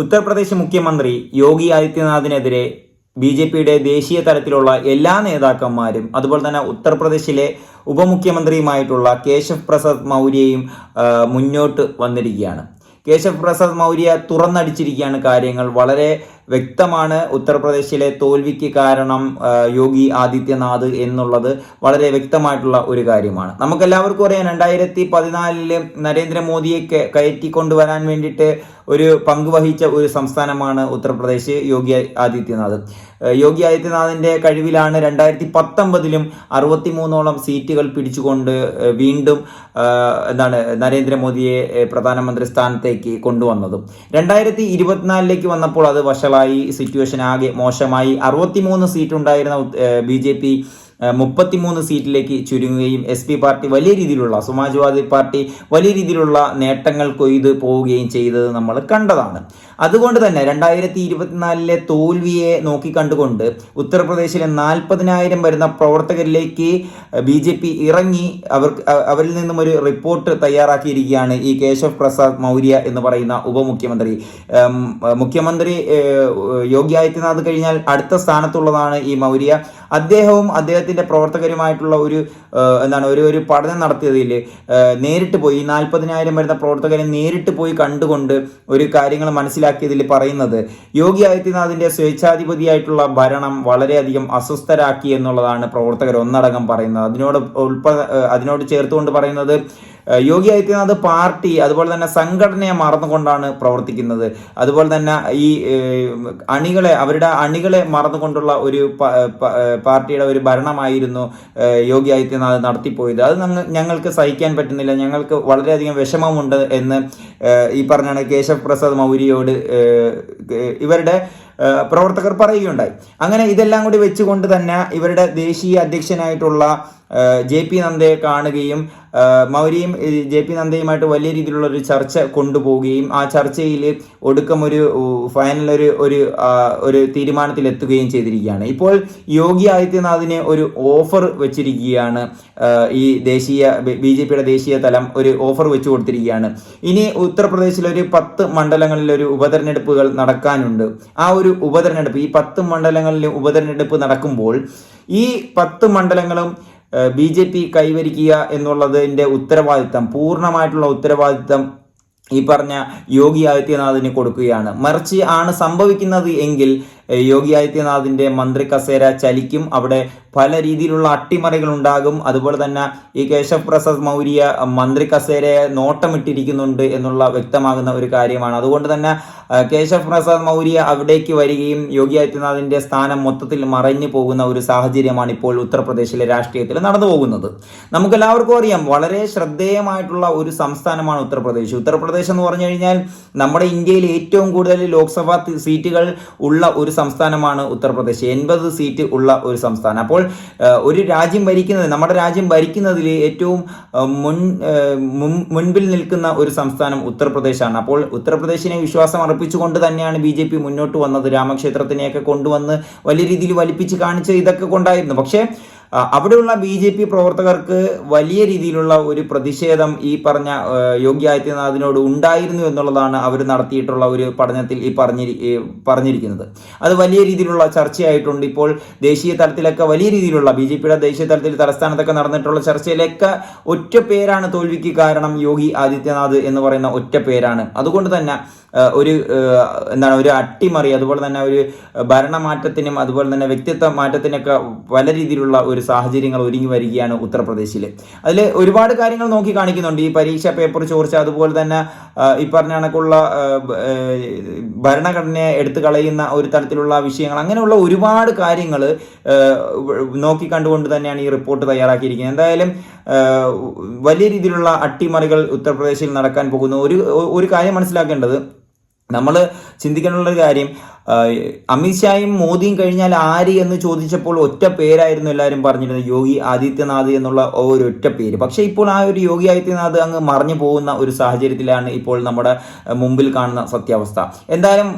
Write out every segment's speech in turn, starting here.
ഉത്തർപ്രദേശ് മുഖ്യമന്ത്രി യോഗി ആദിത്യനാഥിനെതിരെ B J പിയുടെ ദേശീയ തലത്തിലുള്ള എല്ലാ നേതാക്കന്മാരും അതുപോലെ തന്നെ ഉത്തർപ്രദേശിലെ ഉപമുഖ്യമന്ത്രിയുമായിട്ടുള്ള കേശവ് പ്രസാദ് മൗര്യയും മുന്നോട്ട് വന്നിരിക്കുകയാണ്. കേശവ് പ്രസാദ് മൗര്യ തുറന്നടിച്ചിരിക്കുകയാണ് കാര്യങ്ങൾ. വളരെ വ്യക്തമാണ് ഉത്തർപ്രദേശിലെ തോൽവിക്ക് കാരണം യോഗി ആദിത്യനാഥ് എന്നുള്ളത് വളരെ വ്യക്തമായിട്ടുള്ള ഒരു കാര്യമാണ്. നമുക്കെല്ലാവർക്കും അറിയാം രണ്ടായിരത്തി പതിനാലിൽ നരേന്ദ്രമോദിയെ കയറ്റി കൊണ്ടുവരാൻ വേണ്ടിയിട്ട് ഒരു പങ്കുവഹിച്ച ഒരു സംസ്ഥാനമാണ് ഉത്തർപ്രദേശ് യോഗി ആദിത്യനാഥ്. യോഗി ആദിത്യനാഥിന്റെ കഴിവിലാണ് രണ്ടായിരത്തി പത്തൊമ്പതിലും അറുപത്തിമൂന്നോളം സീറ്റുകൾ പിടിച്ചുകൊണ്ട് വീണ്ടും എന്താണ് നരേന്ദ്രമോദിയെ പ്രധാനമന്ത്രി സ്ഥാനത്തേക്ക് കൊണ്ടുവന്നതും. രണ്ടായിരത്തി ഇരുപത്തിനാലിലേക്ക് വന്നപ്പോൾ അത് വഷളായി സിറ്റുവേഷൻ ആകെ മോശമായി. അറുപത്തിമൂന്ന് സീറ്റ് ഉണ്ടായിരുന്ന ബി ജെ പി മുപ്പത്തിമൂന്ന് സീറ്റിലേക്ക് ചുരുങ്ങുകയും എസ് പി പാർട്ടി വലിയ രീതിയിലുള്ള സമാജ്വാദി പാർട്ടി വലിയ രീതിയിലുള്ള നേട്ടങ്ങൾ കൊയ്ത് പോവുകയും ചെയ്തത് നമ്മൾ കണ്ടതാണ്. അതുകൊണ്ട് തന്നെ രണ്ടായിരത്തി ഇരുപത്തിനാലിലെ തോൽവിയെ നോക്കിക്കണ്ടുകൊണ്ട് ഉത്തർപ്രദേശിലെ നാൽപ്പതിനായിരം വരുന്ന പ്രവർത്തകരിലേക്ക് ബി ജെ പി ഇറങ്ങി അവർക്ക് അവരിൽ നിന്നും ഒരു റിപ്പോർട്ട് തയ്യാറാക്കിയിരിക്കുകയാണ് ഈ കേശവ് പ്രസാദ് മൗര്യ എന്ന് പറയുന്ന ഉപമുഖ്യമന്ത്രി. മുഖ്യമന്ത്രി യോഗി ആദിത്യനാഥ് കഴിഞ്ഞാൽ അടുത്ത സ്ഥാനത്തുള്ളതാണ് ഈ മൗര്യ. അദ്ദേഹവും അദ്ദേഹത്തിന്റെ പ്രവർത്തകരുമായിട്ടുള്ള ഒരു എന്താണ് ഒരു ഒരു പഠനം നടത്തിയതിൽ നേരിട്ട് പോയി നാൽപ്പതിനായിരം വരുന്ന പ്രവർത്തകരെ നേരിട്ട് പോയി കണ്ടുകൊണ്ട് ഒരു കാര്യങ്ങൾ മനസ്സിലാക്കിയതിൽ പറയുന്നത് യോഗി ആദിത്യനാഥിന്റെ സ്വേച്ഛാധിപതിയായിട്ടുള്ള ഭരണം വളരെയധികം അസ്വസ്ഥരാക്കി എന്നുള്ളതാണ് പ്രവർത്തകർ ഒന്നടങ്കം പറയുന്നത്. അതിനോട് ഉൾപ്പ അതിനോട് ചേർത്തുകൊണ്ട് പറയുന്നത് യോഗി ആദിത്യനാഥ് പാർട്ടി അതുപോലെ തന്നെ സംഘടനയെ മറന്നുകൊണ്ടാണ് പ്രവർത്തിക്കുന്നത്. അതുപോലെ തന്നെ ഈ അണികളെ അവരുടെ അണികളെ മറന്നുകൊണ്ടുള്ള ഒരു പാർട്ടിയുടെ ഒരു ഭരണമായിരുന്നു യോഗി ആദിത്യനാഥ് നടത്തിപ്പോയത്. അത് ഞങ്ങ- ഞങ്ങൾക്ക് സഹിക്കാൻ പറ്റുന്നില്ല. ഞങ്ങൾക്ക് വളരെയധികം വിഷമമുണ്ട് എന്ന് ഈ പറഞ്ഞാണ് കേശവ് പ്രസാദ് മൗര്യയോട് ഇവരുടെ പ്രവർത്തകർ പറയുകയുണ്ടായി. അങ്ങനെ ഇതെല്ലാം കൂടി വെച്ചുകൊണ്ട് തന്നെ ഇവരുടെ ദേശീയ അധ്യക്ഷനായിട്ടുള്ള ജെ പി നന്ദയെ കാണുകയും മൗരിയും മൗര്യയും ജെ പി നന്ദയുമായിട്ട് വലിയ രീതിയിലുള്ള ഒരു ചർച്ച കൊണ്ടുപോവുകയും ആ ചർച്ചയിൽ ഒടുക്കം ഒരു ഫൈനൽ ഒരു ഒരു ഒരു തീരുമാനത്തിൽ എത്തുകയും ചെയ്തിരിക്കുകയാണ്. ഇപ്പോൾ യോഗി ആദിത്യനാഥിന് ഒരു ഓഫർ വെച്ചിരിക്കുകയാണ് ഈ ദേശീയ ബി ജെ പിയുടെ ദേശീയ തലം ഒരു ഓഫർ വെച്ചു കൊടുത്തിരിക്കുകയാണ്. ഇനി ഉത്തർപ്രദേശിൽ ഒരു പത്ത് മണ്ഡലങ്ങളിൽ ഒരു ഉപതെരഞ്ഞെടുപ്പുകൾ നടക്കാനുണ്ട്. ആ ഒരു ഉപതെരഞ്ഞെടുപ്പ് ഈ പത്ത് മണ്ഡലങ്ങളിൽ ഉപതെരഞ്ഞെടുപ്പ് നടക്കുമ്പോൾ ഈ പത്ത് മണ്ഡലങ്ങളും ബി ജെ പി കൈവരിക്കുക എന്നുള്ളതിന്റെ ഉത്തരവാദിത്തം പൂർണമായിട്ടുള്ള ഉത്തരവാദിത്തം ഈ പറഞ്ഞ യോഗി ആദിത്യനാഥിന് കൊടുക്കുകയാണ്. മറിച്ച് ആണ് സംഭവിക്കുന്നത് എങ്കിൽ യോഗി ആദിത്യനാഥിന്റെ മന്ത്രി കസേര ചലിക്കും. അവിടെ പല രീതിയിലുള്ള അട്ടിമറികൾ ഉണ്ടാകും അതുപോലെ തന്നെ ഈ കേശവ് പ്രസാദ് മൗര്യ മന്ത്രി കസേരയെ നോട്ടമിട്ടിരിക്കുന്നുണ്ട് എന്നുള്ള വ്യക്തമാകുന്ന ഒരു കാര്യമാണ്. അതുകൊണ്ട് തന്നെ കേശവ പ്രസാദ് മൗര്യ അവിടേക്ക് വരികയും യോഗി ആദിത്യനാഥിന്റെ സ്ഥാനം മൊത്തത്തിൽ മറഞ്ഞു പോകുന്ന ഒരു സാഹചര്യമാണ് ഇപ്പോൾ ഉത്തർപ്രദേശിലെ രാഷ്ട്രീയത്തിൽ നടന്നു പോകുന്നത്. നമുക്കെല്ലാവർക്കും അറിയാം വളരെ ശ്രദ്ധേയമായിട്ടുള്ള ഒരു സംസ്ഥാനമാണ് ഉത്തർപ്രദേശ്. ഉത്തർപ്രദേശ് എന്ന് പറഞ്ഞു കഴിഞ്ഞാൽ നമ്മുടെ ഇന്ത്യയിൽ ഏറ്റവും കൂടുതൽ ലോക്സഭാ സീറ്റുകൾ ഉള്ള ഒരു സംസ്ഥാനമാണ് ഉത്തർപ്രദേശ്. എൺപത് സീറ്റ് ഉള്ള ഒരു സംസ്ഥാനം. അപ്പോൾ ഒരു രാജ്യം ഭരിക്കുന്നത് നമ്മുടെ രാജ്യം ഭരിക്കുന്നതിൽ ഏറ്റവും മുൻ മുൻപിൽ നിൽക്കുന്ന ഒരു സംസ്ഥാനം ഉത്തർപ്രദേശാണ്. അപ്പോൾ ഉത്തർപ്രദേശിനെ വിശ്വാസം അർപ്പിച്ചുകൊണ്ട് തന്നെയാണ് ബി ജെ പി മുന്നോട്ട് വന്നത്. രാമക്ഷേത്രത്തിനെയൊക്കെ കൊണ്ടുവന്ന് വലിയ രീതിയിൽ വലിപ്പിച്ച് കാണിച്ച് ഇതൊക്കെ കൊണ്ടായിരുന്നു. പക്ഷേ അവിടെയുള്ള ബി ജെ പി പ്രവർത്തകർക്ക് വലിയ രീതിയിലുള്ള ഒരു പ്രതിഷേധം ഈ പറഞ്ഞ യോഗി ആദിത്യനാഥിനോട് ഉണ്ടായിരുന്നു എന്നുള്ളതാണ് അവർ നടത്തിയിട്ടുള്ള ഒരു പഠനത്തിൽ ഈ പറഞ്ഞിരി പറഞ്ഞിരിക്കുന്നത്. അത് വലിയ രീതിയിലുള്ള ചർച്ചയായിട്ടുണ്ട്. ഇപ്പോൾ ദേശീയ തലത്തിലൊക്കെ വലിയ രീതിയിലുള്ള ബി ജെ പിയുടെ ദേശീയ തലത്തിൽ തലസ്ഥാനത്തൊക്കെ നടന്നിട്ടുള്ള ചർച്ചയിലൊക്കെ ഒറ്റ പേരാണ് തോൽവിക്ക് കാരണം യോഗി ആദിത്യനാഥ് എന്ന് പറയുന്ന ഒറ്റ പേരാണ്. അതുകൊണ്ട് തന്നെ ഒരു എന്താണ് ഒരു അട്ടിമറി അതുപോലെ തന്നെ ഒരു ഭരണമാറ്റത്തിനും അതുപോലെ തന്നെ വ്യക്തിത്വ മാറ്റത്തിനൊക്കെ പല രീതിയിലുള്ള ഒരു സാഹചര്യങ്ങൾ ഒരുങ്ങി വരികയാണ് ഉത്തർപ്രദേശിൽ അതിൽ ഒരുപാട് കാര്യങ്ങൾ നോക്കി കാണിക്കുന്നുണ്ട്. ഈ പരീക്ഷ പേപ്പർ ചോർച്ച അതുപോലെ തന്നെ ഈ പറഞ്ഞ കണക്കുള്ള ഭരണഘടനയെ എടുത്തു കളയുന്ന ഒരു തരത്തിലുള്ള വിഷയങ്ങൾ അങ്ങനെയുള്ള ഒരുപാട് കാര്യങ്ങൾ നോക്കി കണ്ടുകൊണ്ട് തന്നെയാണ് ഈ റിപ്പോർട്ട് തയ്യാറാക്കിയിരിക്കുന്നത്. എന്തായാലും വലിയ രീതിയിലുള്ള അട്ടിമറികൾ ഉത്തർപ്രദേശിൽ നടക്കാൻ പോകുന്നു. ഒരു ഒരു കാര്യം മനസ്സിലാക്കേണ്ടത് നമ്മൾ ചിന്തിക്കാനുള്ള ഒരു കാര്യം അമിത്ഷായും മോദിയും കഴിഞ്ഞാൽ ആര് എന്ന് ചോദിച്ചപ്പോൾ ഒറ്റ പേരായിരുന്നു എല്ലാവരും പറഞ്ഞിരുന്നത് യോഗി ആദിത്യനാഥ് എന്നുള്ള ഒരു ഒറ്റ പേര്. പക്ഷേ ഇപ്പോൾ ആ ഒരു യോഗി ആദിത്യനാഥ് അങ്ങ് മറഞ്ഞു പോകുന്ന ഒരു സാഹചര്യത്തിലാണ് ഇപ്പോൾ നമ്മുടെ മുമ്പിൽ കാണുന്ന സത്യാവസ്ഥ. എന്തായാലും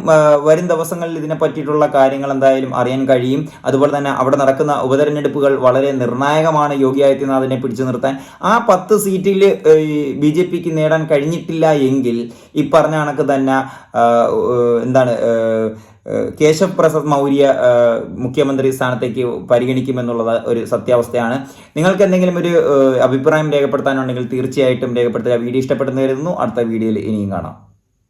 വരും ദിവസങ്ങളിൽ ഇതിനെ പറ്റിയിട്ടുള്ള കാര്യങ്ങൾ എന്തായാലും അറിയാൻ കഴിയും. അതുപോലെ തന്നെ അവിടെ നടക്കുന്ന ഉപതെരഞ്ഞെടുപ്പുകൾ വളരെ നിർണായകമാണ് യോഗി ആദിത്യനാഥിനെ പിടിച്ചു നിർത്താൻ. ആ പത്ത് സീറ്റിൽ ബി ജെ പിക്ക് നേടാൻ കഴിഞ്ഞിട്ടില്ല എങ്കിൽ ഈ പറഞ്ഞ കണക്ക് തന്നെ എന്താണ് കേശവ് പ്രസാദ് മൗര്യ മുഖ്യമന്ത്രി സ്ഥാനത്തേക്ക് പരിഗണിക്കുമെന്നുള്ളത് ഒരു സത്യാവസ്ഥയാണ്. നിങ്ങൾക്ക് എന്തെങ്കിലും ഒരു അഭിപ്രായം രേഖപ്പെടുത്താനുണ്ടെങ്കിൽ തീർച്ചയായിട്ടും രേഖപ്പെടുത്തുക. വീഡിയോ ഇഷ്ടപ്പെടുന്നു കരുതുന്നു. അടുത്ത വീഡിയോയിൽ ഇനിയും കാണാം.